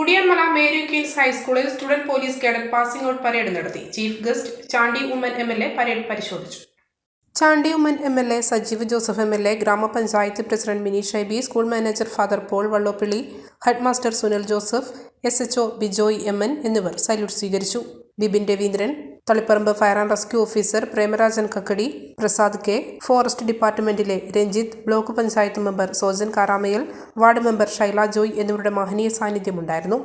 Kudiyanmala Mary Queen's ഹൈസ്കൂളിൽ student police cadet passing out parade നടത്തി. Chief guest Chandy Oommen M L A parade പരിശോധിച്ചു. Chandy Oommen M L A Sajeev Joseph M L A ഗ്രാമപഞ്ചായത്ത് president Mini Shaiby school manager father Paul Vallopilly headmaster Sunil Joseph S H O Bijoy M N എന്നിവർ salute സ്വീകരിച്ചു. Bibin Raveendran Taliparamba fire and rescue officer Premarajan Kakkadi Prasad K forest ഡിപ്പാർട്ട്മെന്റിലെ Ranjith block panchayat member Sojan Karamayal ward member Shaila Joy എന്നിവരുടെ മഹനീയ സാന്നിധ്യമുണ്ടായിരുന്നു.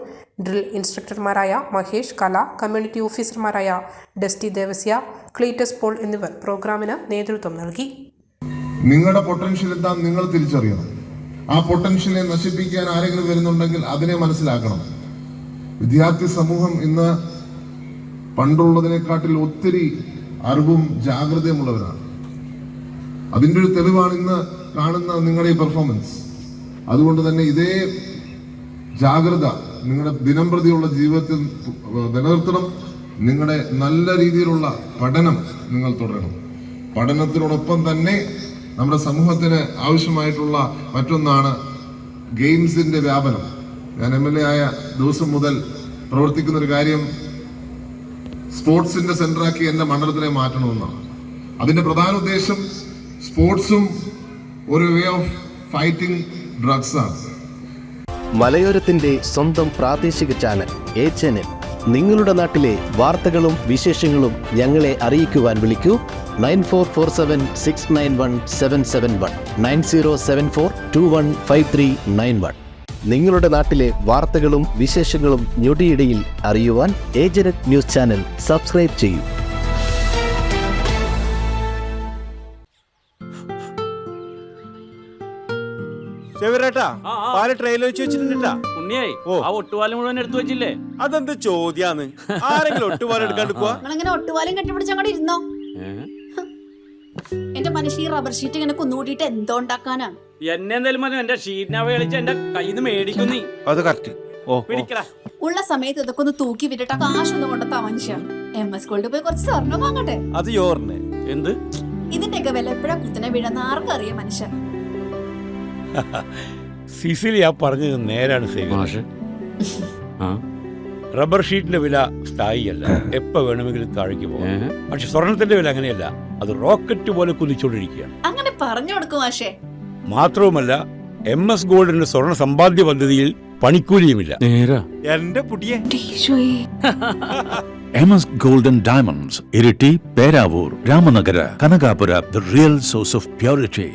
Drill ഇൻസ്ട്രക്ടർമാരായ Mahesh കല community ഓഫീസർമാരായ dusty Devasya Cletus Paul എന്നിവർ പ്രോഗ്രാമിന് നേതൃത്വം നൽകി. നിങ്ങളുടെ പൊട്ടൻഷ്യൽ എന്താ നിങ്ങൾ തിരിച്ചറിയണം. ആ പൊട്ടൻഷ്യലിനെ നശിപ്പിക്കാൻ ആരെങ്കിലും വരുന്നുണ്ടെങ്കിൽ അതിനെ മനസ്സിലാക്കണം. വിദ്യാർത്ഥി സമൂഹം ഇന്ന് പണ്ടുള്ളതിനെക്കാട്ടിൽ ഒത്തിരി അറിവും ജാഗ്രതയുമുള്ളവരാണ്. അതിന്റെ ഒരു തെളിവാണ് ഇന്ന് കാണുന്ന നിങ്ങളുടെ ഈ പെർഫോമൻസ് അതുകൊണ്ട് തന്നെ ഇതേ ജാഗ്രത നിങ്ങളുടെ ദിനം പ്രതിയുള്ള ജീവിതത്തിൽ നിലനിർത്തണം. നിങ്ങളുടെ നല്ല രീതിയിലുള്ള പഠനം നിങ്ങൾ തുടരണം. പഠനത്തിനോടൊപ്പം തന്നെ നമ്മുടെ സമൂഹത്തിന് ആവശ്യമായിട്ടുള്ള മറ്റൊന്നാണ് ഗെയിംസിന്റെ വ്യാപനം. ഞാൻ എം എൽ എ ആയ ദിവസം മുതൽ പ്രവർത്തിക്കുന്ന ഒരു കാര്യം സ്പോർട്സിന്റെ സെന്ററാക്കി എന്റെ മണ്ഡലത്തിനെ മാറ്റണമെന്നാണ്. അതിന്റെ പ്രധാന ഉദ്ദേശം സ്പോർട്സും ഒരു വേ ഓഫ് ഫൈറ്റിംഗ് ഡ്രഗ്സ് ആണ് മലയോരത്തിന്റെ സ്വന്തം പ്രാദേശിക ചാനൽ എ നിങ്ങളുടെ നാട്ടിലെ വാർത്തകളും വിശേഷങ്ങളും ഞങ്ങളെ അറിയിക്കുവാൻ വിളിക്കൂ. Nine four four seven six nine one seven seven one. Nine zero seven four two one five three nine one. നിങ്ങളുടെ നാട്ടിലെ വാർത്തകളും വിശേഷങ്ങളും ഞൊടിയിടയിൽ അറിയുവാൻ ഏജനറ്റ് ന്യൂസ് ചാനൽ സബ്സ്ക്രൈബ് ചെയ്യൂ. ചെവിരേട്ടാ ആ, ആ. പാൽ ട്രെയിലർ വെച്ച് വെച്ചിട്ടുണ്ടാ ഉണ്ണിയായി ആ ഒട്ടുപാലം മുഴുവൻ എടുത്തു വെച്ചില്ലേ? അതെന്ത് ചോദ്യാന്ന്? ആരെങ്കിലും ഒട്ടുപാലം എടുക്കാണ്ടിക്കുക നിങ്ങളിങ്ങനെ ഒട്ടുപാലം കെട്ടിപ്പിടിച്ച് അങ്ങോട്ട് ഇരുന്നോ? എന്റെ മനുഷ്യ ഈ റബ്ബർ ഷീറ്റ് ഇങ്ങനെ കുന്നുകൂട്ടിയിട്ട് എന്തോ ഉണ്ടാക്കാനാ? എന്നെ എന്തായാലും മതി എന്റെ ഷീറ്റിനാവ കളിച്ച് എന്റെ കയ്യിൽ നിന്ന് മേടിക്കും നീ. അത് കറക്റ്റ്. ഓ പിടിക്കടാ. ഉള്ള സമയത്ത് ഇതൊക്കെ ഒന്ന് തൂക്കി വിട്ടിട്ട് കാശൊന്നും കൊണ്ടെത്താ മനുഷ്യ. എം എസ് സ്കൂളിൽ പോയി കുറച്ച് സ്വർണം വാങ്ങട്ടെ? അത് യോറിന്. എന്ത്? ഇതിന്റെയൊക്കെ വില എപ്പോഴാ കുത്തിനെ വീഴുന്ന ആർക്കറിയാം മനുഷ്യൻ സിസിലി ആ പറഞ്ഞത് നേരാണ് സേവ ആ? റബ്ബർ ഷീറ്റിന്റെ വില സ്ഥായിയല്ല. എപ്പോ വേണമെങ്കിലും താഴേക്ക് പോകാം. പക്ഷെ സ്വർണത്തിന്റെ വില അങ്ങനെയല്ല. അത് റോക്കറ്റ് പോലെ കുതിച്ചുകൊണ്ടിരിക്കുകയാണ് അങ്ങനെ പറഞ്ഞു കൊടുക്കും മാഷേ. മാത്രവുമല്ല എം എസ് ഗോൾഡിന്റെ സ്വർണ സമ്പാദ്യ പദ്ധതിയിൽ പണിക്കൂലിയുമില്ല. നേരാ. എന്റെ പുടിയെ. M S golden diamonds Iritty Peravoor Ramanagara Kanakapura the real source of purity.